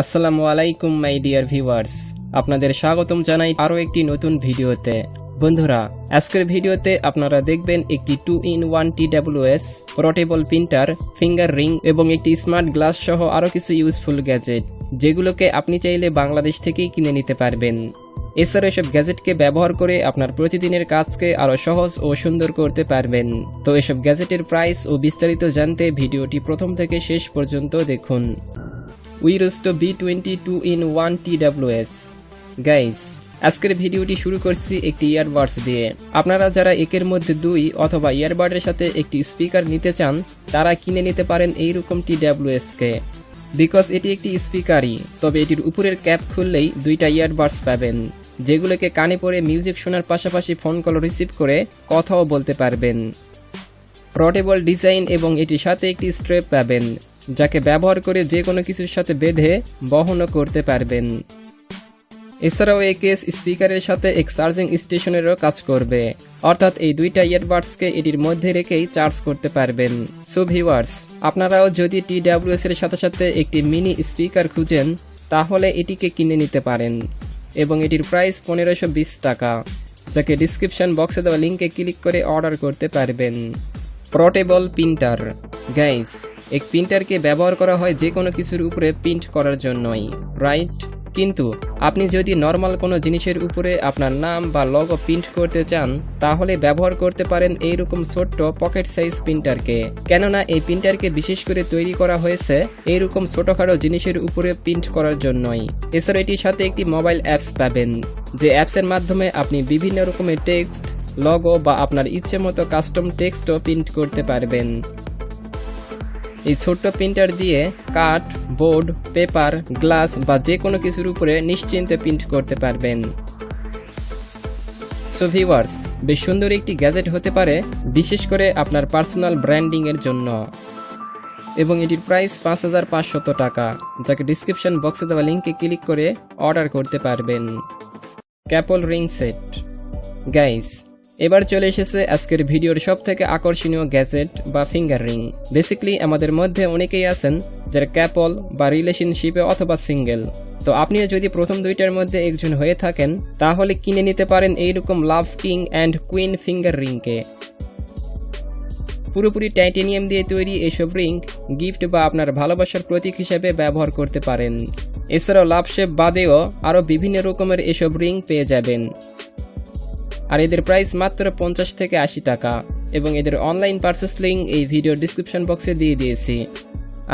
আসসালামু আলাইকুম, my dear viewers. আপনাদের স্বাগতম জানাই আরও একটি নতুন ভিডিওতে। বন্ধুরা, আজকের ভিডিওতে আপনারা দেখবেন একটি two in one T WS portable printer, finger ring এবং একটি স্মার্ট গ্লাস সহ আরও কিছু ইউজফুল গ্যাজেট, যেগুলোকে আপনি চাইলে বাংলাদেশ থেকেই কিনে নিতে পারবেন। এছাড়া এসব গ্যাজেটকে ব্যবহার করে আপনার প্রতিদিনের কাজকে আরও সহজ ও সুন্দর করতে পারবেন। তো এসব গ্যাজেটের প্রাইস ও বিস্তারিত জানতে ভিডিওটি প্রথম থেকে শেষ পর্যন্ত দেখুন। উইরোস্টো B twenty two in one T WS guys আজকের ভিডিওটি শুরু করছি একটি ইয়ারবাডস দিয়ে। আপনারা যারা একের মধ্যে দুই অথবা ইয়ারবাডের সাথে একটি স্পিকার নিতে চান, তারা কিনে নিতে পারেন এইরকম টি ডাব্লিউএস কে বিকজ এটি একটি স্পিকারই তবে এটির উপরের ক্যাপ খুললেই দুইটা ইয়ারবাডস পাবেন, যেগুলোকে কানে পরে মিউজিক শোনার পাশাপাশি ফোন কল রিসিভ করে কথাও বলতে পারবেন। পোর্টেবল ডিজাইন এবং এটির সাথে একটি স্ট্রেপ পাবেন। যাকে ব্যবহার করে যে কোনো কিছুর সাথে বেঁধে বহনও করতে পারবেন। এছাড়াও এই কেস স্পিকারের সাথে এক চার্জিং স্টেশনেরও কাজ করবে। অর্থাৎ এই দুইটা ইয়ারবাডসকে এটির মধ্যে রেখেই চার্জ করতে পারবেন। সো ভিউয়ার্স, আপনারাও যদি টি এর সাথে সাথে একটি মিনি স্পিকার খুঁজেন, তাহলে এটিকে কিনে নিতে পারেন এবং এটির প্রাইস পনেরোশো বিশ টাকা, যাকে ডিসক্রিপশন বক্সে দেওয়া লিঙ্কে ক্লিক করে অর্ডার করতে পারবেন। Portable printer. গাইস এক প্রিন্টারকে ব্যবহার করা হয় যে কোনো কিছুর উপরে প্রিন্ট করার জন্যই রাইট কিন্তু আপনি যদি নর্মাল কোনো জিনিসের উপরে আপনার নাম বা লগো প্রিন্ট করতে চান, তাহলে ব্যবহার করতে পারেন এইরকম ছোট্ট পকেট সাইজ প্রিন্টারকে কেননা এই প্রিন্টারকে বিশেষ করে তৈরি করা হয়েছে এইরকম ছোটখাটো জিনিসের উপরে প্রিন্ট করার জন্যই। এছাড়া এটির সাথে একটি মোবাইল অ্যাপস পাবেন, যে অ্যাপসের মাধ্যমে আপনি বিভিন্ন রকমের টেক্সট লগো বা আপনার ইচ্ছে মতো কাস্টম টেক্সটও প্রিন্ট করতে পারবেন। এই ছোট্ট প্রিন্টার দিয়ে কাঠ, বোর্ড, পেপার, গ্লাস বা যে কোনো কিছুর উপরে নিশ্চিন্তে প্রিন্ট করতে পারবেন। সো ভিওয়ার্স বেশ সুন্দর একটি গ্যাজেট হতে পারে, বিশেষ করে আপনার পার্সোনাল ব্র্যান্ডিং এর জন্য। এবং এটির প্রাইস পাঁচ হাজার পাঁচশত টাকা, যাকে ডিসক্রিপশন বক্সে দেওয়া লিঙ্কে ক্লিক করে অর্ডার করতে পারবেন। ক্যাপল রিং সেট গাইস এবার চলে এসেছে আজকের ভিডিওর সব থেকে আকর্ষণীয় গ্যাজেট বা ফিঙ্গার রিং। বেসিক্যালি আমাদের মধ্যে অনেকেই আছেন যারা ক্যাপল বা রিলেশনশিপে অথবা সিঙ্গেল। তো আপনিও যদি প্রথম দুইটার মধ্যে একজন হয়ে থাকেন, তাহলে কিনে নিতে পারেন এইরকম love king and queen finger রিংকে। পুরোপুরি টাইটেনিয়াম দিয়ে তৈরি এসব রিং গিফট বা আপনার ভালোবাসার প্রতীক হিসেবে ব্যবহার করতে পারেন। এছাড়াও লাভ শেপ বাদেও আরও বিভিন্ন রকমের এসব রিং পেয়ে যাবেন। আর এদের প্রাইস মাত্র পঞ্চাশ থেকে আশি টাকা এবং এদের অনলাইন পার্সেস লিঙ্ক এই ভিডিও ডিসক্রিপশন বক্সে দিয়ে দিয়েছি।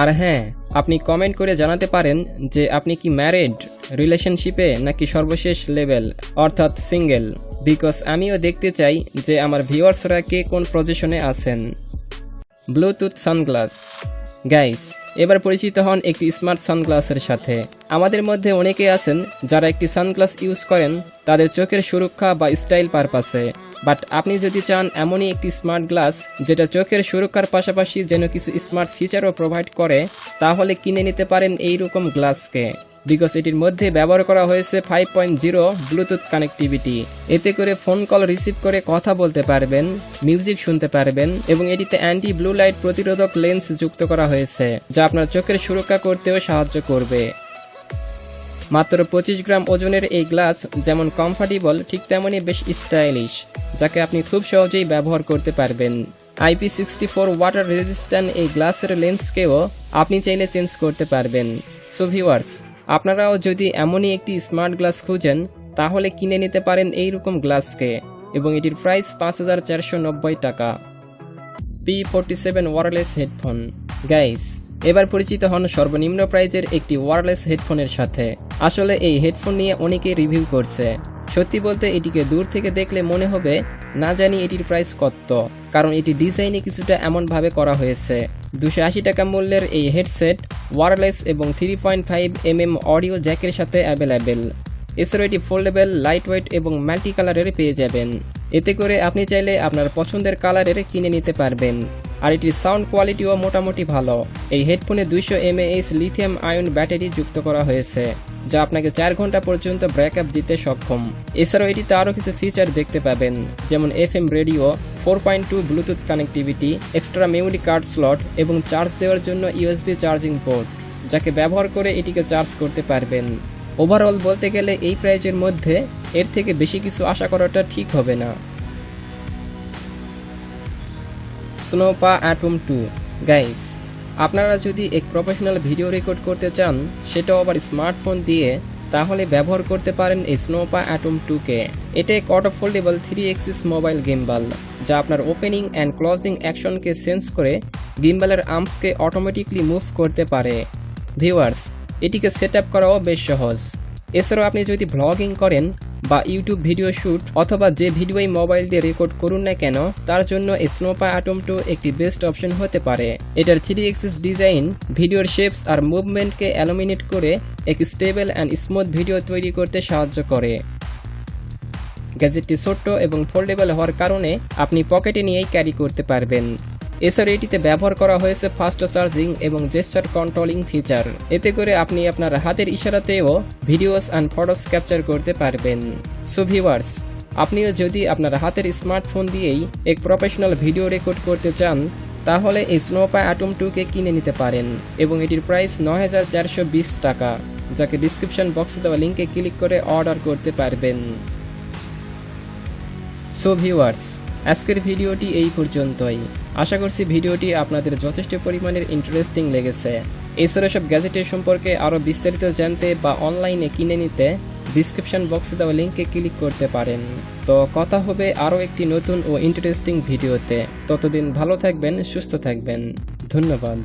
আর হ্যাঁ আপনি কমেন্ট করে জানাতে পারেন যে আপনি কি ম্যারিড রিলেশনশিপে নাকি সর্বশেষ লেভেল অর্থাৎ সিঙ্গেল বিকজ আমিও দেখতে চাই যে আমার ভিউয়ার্সরা কে কোন পজিশনে আছেন। ব্লুটুথ সানগ্লাস গাইস এবার পরিচিত হন একটি স্মার্ট সানগ্লাসের সাথে। আমাদের মধ্যে অনেকে আছেন যারা একটি সানগ্লাস ইউজ করেন, তাদের চোখের সুরক্ষা বা স্টাইল পারপাসে বাট আপনি যদি চান এমনই একটি স্মার্ট গ্লাস যেটা চোখের সুরক্ষার পাশাপাশি যেন কিছু স্মার্ট ফিচারও প্রোভাইড করে, তাহলে কিনে নিতে পারেন এই রকম গ্লাসকে বিকজ এটির মধ্যে ব্যবহার করা হয়েছে five point zero Bluetooth connectivity এতে করে ফোন কল রিসিভ করে কথা বলতে পারবেন মিউজিক শুনতে পারবেন এবং এটিতে অ্যান্টি ব্লু লাইট প্রতিরোধক লেন্স যুক্ত করা হয়েছে, যা আপনার চোখের সুরক্ষা করতেও সাহায্য করবে। মাত্র পঁচিশ গ্রাম ওজনের এই গ্লাস যেমন কমফর্টেবল ঠিক তেমনই বেশ স্টাইলিশ যাকে আপনি খুব সহজেই ব্যবহার করতে পারবেন। IP sixty four water resistant এই গ্লাসের লেন্সকেও আপনি চাইলে চেঞ্জ করতে পারবেন। সো ভিউয়ার্স আপনারাও যদি এমনই একটি স্মার্ট গ্লাস খুঁজেন, তাহলে কিনে নিতে পারেন এই রকম গ্লাসকে, এবং এটির প্রাইস পাঁচ হাজার চারশো নব্বই টাকা। P forty seven wireless headphone guys এবার পরিচিত হন সর্বনিম্ন প্রাইজের একটি ওয়ারলেস হেডফোনের সাথে। আসলে এই হেডফোন নিয়ে অনেকে রিভিউ করছে। সত্যি বলতে এটিকে দূর থেকে দেখলে মনে হবে, না জানি এটির প্রাইস কত, কারণ এটি ডিজাইনে কিছুটা এমনভাবে করা হয়েছে। দুশো আশি টাকা মূল্যের এই হেডসেট ওয়ারলেস এবং three point five M M audio জ্যাকের সাথে অ্যাভেলেবেল এছাড়াও এটি ফোল্ডেবল লাইট ওয়েট এবং মাল্টি কালারের পেয়ে যাবেন। এতে করে আপনি চাইলে আপনার পছন্দের কালারের কিনে নিতে পারবেন। আর এটির সাউন্ড কোয়ালিটিও মোটামুটি ভালো। এই হেডফোনে দুইশো এমএএইচ লিথিয়াম আয়ন ব্যাটারি যুক্ত করা হয়েছে। যা আপনাকে চার ঘণ্টা পর্যন্ত ব্যাকআপ দিতে সক্ষম। এছাড়াও এটিতে আরও কিছু ফিচার দেখতে পাবেন, যেমন F M radio four point two Bluetooth connectivity extra memory card slot এবং চার্জ দেওয়ার জন্য ইউএসবি চার্জিং পোর্ট যাকে ব্যবহার করে এটিকে চার্জ করতে পারবেন। ওভারঅল বলতে গেলে এই প্রাইজের মধ্যে এর থেকে বেশি কিছু আশা করাটা ঠিক হবে না। স্নোপা অ্যাটম টু গাইস আপনারা যদি এক প্রফেশনাল ভিডিও রেকর্ড করতে চান, সেটাও আবার স্মার্টফোন দিয়ে, তাহলে ব্যবহার করতে পারেন এই স্নোপা অ্যাটম টুকে এটা এক auto foldable three axis mobile gimbal যা আপনার ওপেনিং অ্যান্ড ক্লোজিং অ্যাকশনকে সেন্স করে গিম্বালের আর্মসকে অটোমেটিকলি মুভ করতে পারে। ভিউয়ার্স এটিকে সেট আপ করাও বেশ সহজ। এছাড়াও আপনি যদি ব্লগিং করেন বা ইউটিউব ভিডিও শ্যুট অথবা যে ভিডিওই মোবাইল দিয়ে রেকর্ড করুন না কেন, তার জন্য স্নোপা অ্যাটম টু একটি বেস্ট অপশন হতে পারে। এটার থ্রি এক্সিস ডিজাইন ভিডিওর শেপস আর মুভমেন্টকে অ্যালুমিনেট করে এক স্টেবল অ্যান্ড স্মুথ ভিডিও তৈরি করতে সাহায্য করে। গ্যাজেটটি ছোট্ট এবং ফোল্ডেবল হওয়ার কারণে আপনি পকেটে নিয়েই ক্যারি করতে পারবেন। এছাড়া এটিতে ব্যবহার করা হয়েছে ফাস্ট চার্জিং এবং জেস্টার কন্ট্রোলিং ফিচার। এতে করে আপনি আপনার হাতের ইশারাতেও ভিডিওস অ্যান্ড ফটোস ক্যাপচার করতে পারবেন। সো ভিউয়ার্স আপনিও যদি আপনার হাতের স্মার্টফোন দিয়েই এক প্রফেশনাল ভিডিও রেকর্ড করতে চান, তাহলে এই স্নোপা অ্যাটম টুকে কিনে নিতে পারেন এবং এটির প্রাইস নয় হাজার চারশো বিশ টাকা, যাকে ডিসক্রিপশন বক্সে দেওয়া লিঙ্কে ক্লিক করে অর্ডার করতে পারবেন। সো ভিউয়ার্স আজকের ভিডিওটি এই পর্যন্তই। আশা করছি ভিডিওটি আপনাদের যথেষ্ট পরিমাণের ইন্টারেস্টিং লেগেছে। এছাড়া সব গ্যাজেটের সম্পর্কে আরও বিস্তারিত জানতে বা অনলাইনে কিনে নিতে ডিসক্রিপশন বক্সে দেওয়া লিঙ্কে ক্লিক করতে পারেন। তো কথা হবে আরও একটি নতুন ও ইন্টারেস্টিং ভিডিওতে। ততদিন ভালো থাকবেন, সুস্থ থাকবেন। ধন্যবাদ।